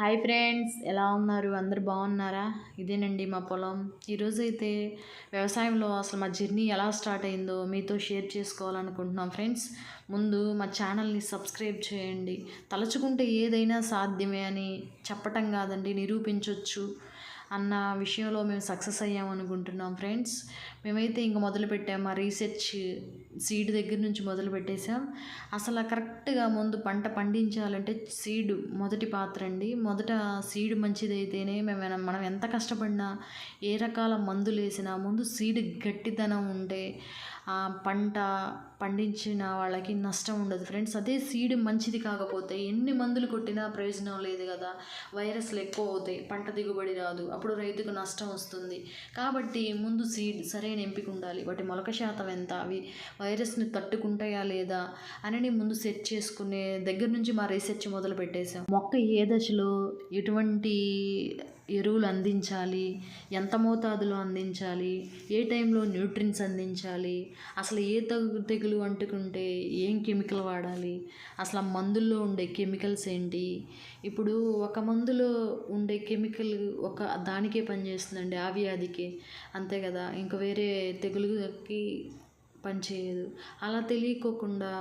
Hi friends ఎలా ఉన్నారు? అందరు బాగున్నారా? ఇదేనండి మా పొలం. ఈరోజు అయితే వ్యవసాయంలో అసలు మా జర్నీ ఎలా స్టార్ట్ అయిందో మీతో షేర్ చేసుకోవాలనుకుంటున్నాం ఫ్రెండ్స్. ముందు మా ఛానల్ని సబ్స్క్రైబ్ చేయండి. తలుచుకుంటే ఏదైనా సాధ్యమే అని చెప్పటం కాదండి నిరూపించవచ్చు అన్న విషయంలో మేము సక్సెస్ అయ్యాం అనుకుంటున్నాం ఫ్రెండ్స్. మేమైతే ఇంక మొదలు పెట్టాం. మా రీసెర్చ్ సీడ్ దగ్గర నుంచి మొదలు పెట్టేశాం. అసలు కరెక్ట్గా ముందు పంట పండించాలంటే సీడ్ మొదటి పాత్ర అండి. మొదట సీడ్ మంచిదైతేనే మేము మనం ఎంత కష్టపడినా ఏ రకాల మందులు వేసినా ముందు సీడ్ గట్టిదనం ఉంటే పంట పండించిన వాళ్ళకి నష్టం ఉండదు. ఫ్రెండ్స్ అదే సీడ్ మంచిది కాకపోతే ఎన్ని మందులు కొట్టినా ప్రయోజనం లేదు కదా. వైరస్లు ఎక్కువ అవుతాయి పంట దిగుబడి రాదు అప్పుడు రైతుకు నష్టం వస్తుంది. కాబట్టి ముందు సీడ్ సరైన ఎంపిక ఉండాలి. వాటి మొలక శాతం ఎంత అవి వైరస్ని తట్టుకుంటాయా లేదా అని ముందు సెట్ చేసుకునే దగ్గర నుంచి మా రీసెర్చ్ మొదలు పెట్టేశాం మొక్క ఏ దశలో ఎటువంటి ఎరువులు అందించాలి ఎంత మోతాదులో అందించాలి ఏ టైంలో న్యూట్రిన్స్ అందించాలి అసలు ఏ తగు తెగులు అంటుకుంటే ఏం కెమికల్ వాడాలి అసలు ఆ మందుల్లో ఉండే కెమికల్స్ ఏంటి? ఇప్పుడు ఒక మందులో ఉండే కెమికల్ ఒక దానికే పనిచేస్తుందండి ఆ వ్యాధికి. అంతే కదా ఇంకా వేరే తెగులుకి పనిచేయదు. అలా తెలియకోకుండా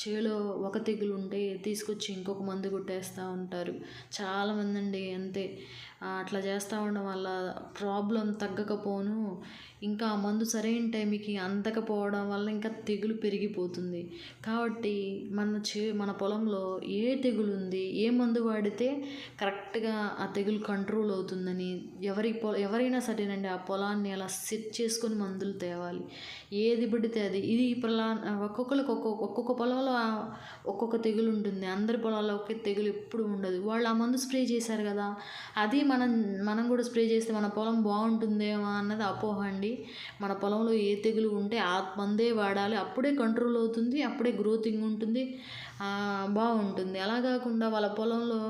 చేలో ఒక తెగులు ఉంటే తీసుకొచ్చి ఇంకొక మందు కొట్టేస్తూ ఉంటారు. చాలామంది అండి అంతే. అట్లా చేస్తూ ఉండడం వల్ల ప్రాబ్లం తగ్గకపోను. ఇంకా ఆ మందు సరైన టైంకి అందకపోవడం వల్ల ఇంకా తెగులు పెరిగిపోతుంది. కాబట్టి మన చే మన పొలంలో ఏ తెగులు ఉంది ఏ మందు వాడితే కరెక్ట్గా ఆ తెగులు కంట్రోల్ అవుతుందని ఎవరి పొ ఎవరైనా సరేనండి ఆ పొలాన్ని అలా సెట్ చేసుకొని మందులు తేవాలి. ఏది పడితే అది. ఇది పొలా ఒక్కొక్కరికి ఒక్కొక్క ఒక్కొక్క పొలంలో ఒక్కొక్క తెగులు ఉంటుంది. అందరి పొలాల్లో ఒకే తెగులు ఎప్పుడు ఉండదు. వాళ్ళు ఆ మందు స్ప్రే చేశారు కదా అది మనం మనం కూడా స్ప్రే చేస్తే మన పొలం బాగుంటుందేమో అన్నది అపోహ అండి. మన పొలంలో ఏ తెగులు ఉంటే ఆ మందే వాడాలి. అప్పుడే కంట్రోల్ అవుతుంది అప్పుడే గ్రోతింగ్ ఉంటుంది బాగుంటుంది. అలా కాకుండా వాళ్ళ పొలంలో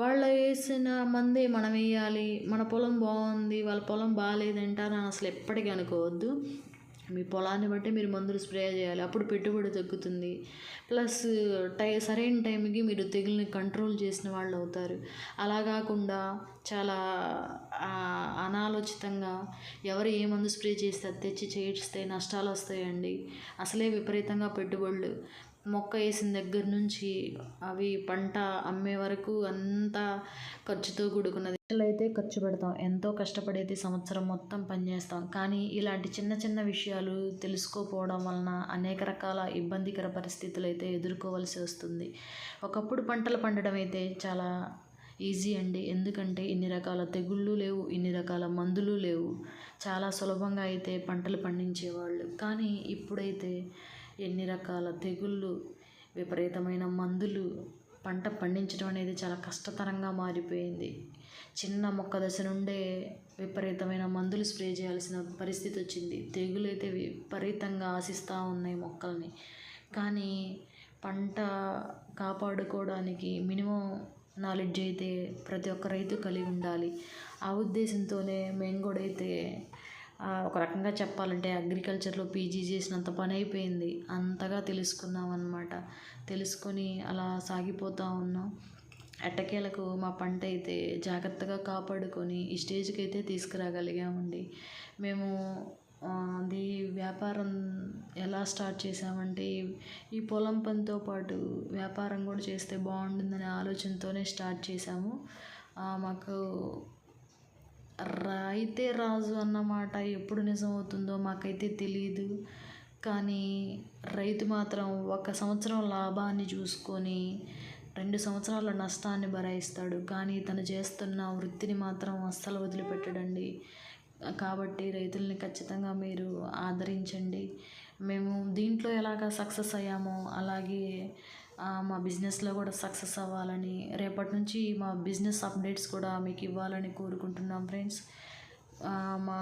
వాళ్ళు వేసిన మందే మనం వేయాలి మన పొలం బాగుంది వాళ్ళ పొలం బాగాలేదంటారు అని అసలు ఎప్పటికీ అనుకోవద్దు. మీ పొలాన్ని బట్టి మీరు మందులు స్ప్రే చేయాలి. అప్పుడు పెట్టుబడి తగ్గుతుంది. ప్లస్ టై సరైన టైంకి మీరు తెగుల్ని కంట్రోల్ చేసిన వాళ్ళు అవుతారు. అలా కాకుండా చాలా అనాలోచితంగా ఎవరు ఏ మందు స్ప్రే చేస్తే తెచ్చి చేయిస్తే నష్టాలు వస్తాయండి. అసలే విపరీతంగా పెట్టుబడులు. మొక్క వేసిన దగ్గర నుంచి అవి పంట అమ్మే వరకు అంతా ఖర్చుతో కూడుకున్నది. అయితే ఖర్చు పెడతాం. ఎంతో కష్టపడైతే సంవత్సరం మొత్తం పనిచేస్తాం కానీ ఇలాంటి చిన్న చిన్న విషయాలు తెలుసుకోపోవడం వలన అనేక రకాల ఇబ్బందికర పరిస్థితులు అయితే ఎదుర్కోవాల్సి వస్తుంది. ఒకప్పుడు పంటలు పండడం అయితే చాలా ఈజీ అండి. ఎందుకంటే ఇన్ని రకాల తెగుళ్ళు లేవు ఇన్ని రకాల మందులు లేవు. చాలా సులభంగా అయితే పంటలు పండించేవాళ్ళు. కానీ ఇప్పుడైతే ఎన్ని రకాల తెగుళ్ళు విపరీతమైన మందులు పంట పండించడం అనేది చాలా కష్టతరంగా మారిపోయింది. చిన్న మొక్క దశ నుండే విపరీతమైన మందులు స్ప్రే చేయాల్సిన పరిస్థితి వచ్చింది. తెగులు అయితే విపరీతంగా ఆశిస్తూ ఉన్నాయి మొక్కల్ని. కానీ పంట కాపాడుకోవడానికి మినిమం నాలెడ్జ్ అయితే ప్రతి ఒక్క రైతు కలిగి ఉండాలి. ఆ ఉద్దేశంతోనే మేము కూడా అయితే ఒక రకంగా చెప్పాలంటే అగ్రికల్చర్లో పీజీ చేసినంత పని అయిపోయింది. అంతగా తెలుసుకున్నాం అనమాట తెలుసుకొని అలా సాగిపోతూ ఉన్నాం. ఎట్టకేలకు మా పంట అయితే జాగ్రత్తగా కాపాడుకొని ఈ స్టేజ్కి అయితే తీసుకురాగలిగామండి. మేము అది వ్యాపారం ఎలా స్టార్ట్ చేసామంటే ఈ పొలం పనితో పాటు వ్యాపారం కూడా చేస్తే బాగుంటుందనే ఆలోచనతోనే స్టార్ట్ చేసాము మాకు రాయితే రాజు అన్నమాట ఎప్పుడు నిజమవుతుందో మాకైతే తెలియదు కానీ రైతు మాత్రం ఒక సంవత్సరం లాభాన్ని చూసుకొని రెండు సంవత్సరాల నష్టాన్ని భరాయిస్తాడు కానీ తను చేస్తున్న వృత్తిని మాత్రం అస్సలు వదిలిపెట్టడండి. కాబట్టి రైతుల్ని ఖచ్చితంగా మీరు ఆదరించండి. మేము దీంట్లో ఎలాగ సక్సెస్ అయ్యామో అలాగే మా బిజినెస్లో కూడా సక్సెస్ అవ్వాలని రేపటి నుంచి మా బిజినెస్ అప్డేట్స్ కూడా మీకు ఇవ్వాలని కోరుకుంటున్నాం ఫ్రెండ్స్. మా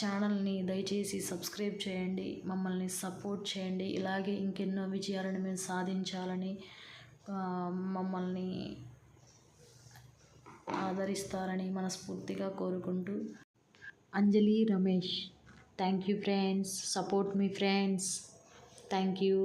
ఛానల్ని దయచేసి సబ్స్క్రైబ్ చేయండి మమ్మల్ని సపోర్ట్ చేయండి ఇలాగే ఇంకెన్నో విజయాలను మేము సాధించాలని మమ్మల్ని ఆదరిస్తారని మనస్ఫూర్తిగా కోరుకుంటూ. Anjali Ramesh thank you friends support me friends thank you.